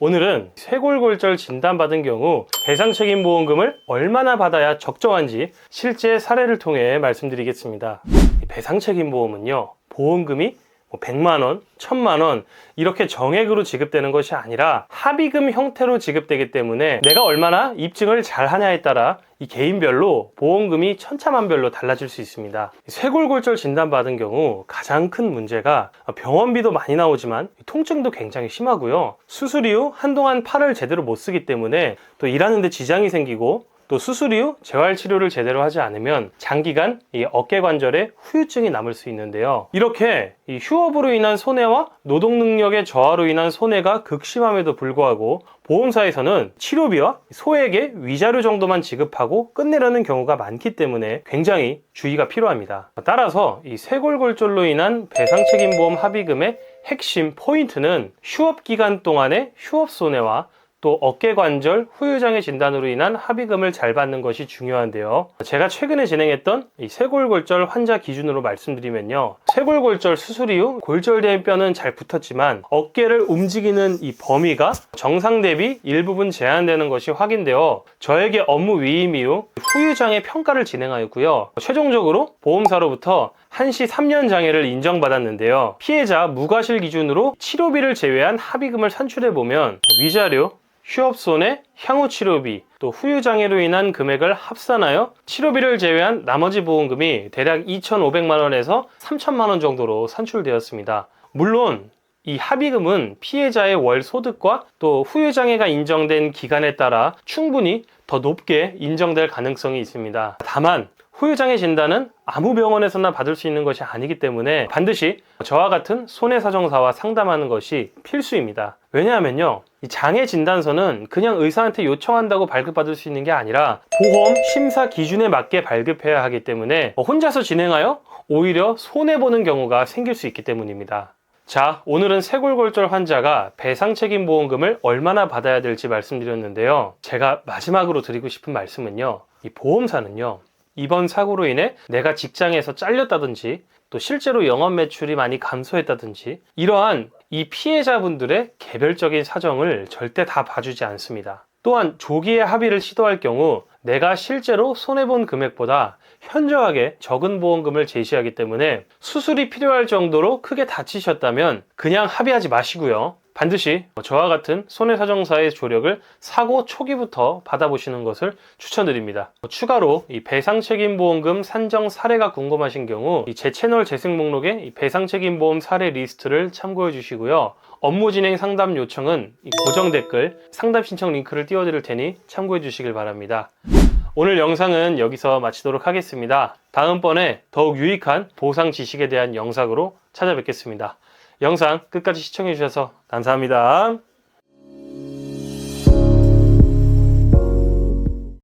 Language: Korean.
오늘은 쇄골골절 진단받은 경우 배상 책임 보험금을 얼마나 받아야 적정한지 실제 사례를 통해 말씀드리겠습니다. 이 배상 책임 보험은요, 보험금이 뭐 100만 원, 1000만 원 이렇게 정액으로 지급되는 것이 아니라 합의금 형태로 지급되기 때문에 내가 얼마나 입증을 잘 하냐에 따라 이 개인별로 보험금이 천차만별로 달라질 수 있습니다. 쇄골골절 진단받은 경우 가장 큰 문제가 병원비도 많이 나오지만 통증도 굉장히 심하고요. 수술 이후 한동안 팔을 제대로 못 쓰기 때문에 또 일하는데 지장이 생기고 또 수술 이후 재활 치료를 제대로 하지 않으면 장기간 이 어깨 관절에 후유증이 남을 수 있는데요. 이렇게 이 휴업으로 인한 손해와 노동 능력의 저하로 인한 손해가 극심함에도 불구하고 보험사에서는 치료비와 소액의 위자료 정도만 지급하고 끝내려는 경우가 많기 때문에 굉장히 주의가 필요합니다. 따라서 이 쇄골골절로 인한 배상 책임 보험 합의금의 핵심 포인트는 휴업 기간 동안의 휴업 손해와 또 어깨 관절 후유장애 진단으로 인한 합의금을 잘 받는 것이 중요한데요. 제가 최근에 진행했던 이 쇄골골절 환자 기준으로 말씀드리면요. 쇄골골절 수술 이후 골절된 뼈는 잘 붙었지만 어깨를 움직이는 이 범위가 정상 대비 일부분 제한되는 것이 확인되어 저에게 업무 위임 이후 후유장애 평가를 진행하였고요. 최종적으로 보험사로부터 한시 3년 장애를 인정받았는데요. 피해자 무과실 기준으로 치료비를 제외한 합의금을 산출해 보면 위자료, 휴업손해, 향후 치료비, 또 후유장애로 인한 금액을 합산하여 치료비를 제외한 나머지 보험금이 대략 2,500만 원에서 3,000만 원 정도로 산출되었습니다. 물론 이 합의금은 피해자의 월 소득과 또 후유장애가 인정된 기간에 따라 충분히 더 높게 인정될 가능성이 있습니다. 다만 후유장애 진단은 아무 병원에서나 받을 수 있는 것이 아니기 때문에 반드시 저와 같은 손해사정사와 상담하는 것이 필수입니다. 왜냐하면요. 이 장애 진단서는 그냥 의사한테 요청한다고 발급받을 수 있는 게 아니라 보험 심사 기준에 맞게 발급해야 하기 때문에 혼자서 진행하여 오히려 손해보는 경우가 생길 수 있기 때문입니다. 자, 오늘은 쇄골골절 환자가 배상 책임 보험금을 얼마나 받아야 될지 말씀드렸는데요. 제가 마지막으로 드리고 싶은 말씀은요. 이 보험사는요. 이번 사고로 인해 내가 직장에서 잘렸다든지 또 실제로 영업 매출이 많이 감소했다든지 이러한 이 피해자분들의 개별적인 사정을 절대 다 봐주지 않습니다. 또한 조기에 합의를 시도할 경우 내가 실제로 손해본 금액보다 현저하게 적은 보험금을 제시하기 때문에 수술이 필요할 정도로 크게 다치셨다면 그냥 합의하지 마시고요. 반드시 저와 같은 손해사정사의 조력을 사고 초기부터 받아보시는 것을 추천드립니다. 추가로 이 배상책임보험금 산정 사례가 궁금하신 경우 이제 채널 재생 목록에 이 배상책임보험 사례 리스트를 참고해 주시고요. 업무 진행 상담 요청은 이 고정 댓글 상담 신청 링크를 띄워드릴 테니 참고해 주시길 바랍니다. 오늘 영상은 여기서 마치도록 하겠습니다. 다음번에 더욱 유익한 보상 지식에 대한 영상으로 찾아뵙겠습니다. 영상 끝까지 시청해 주셔서 감사합니다.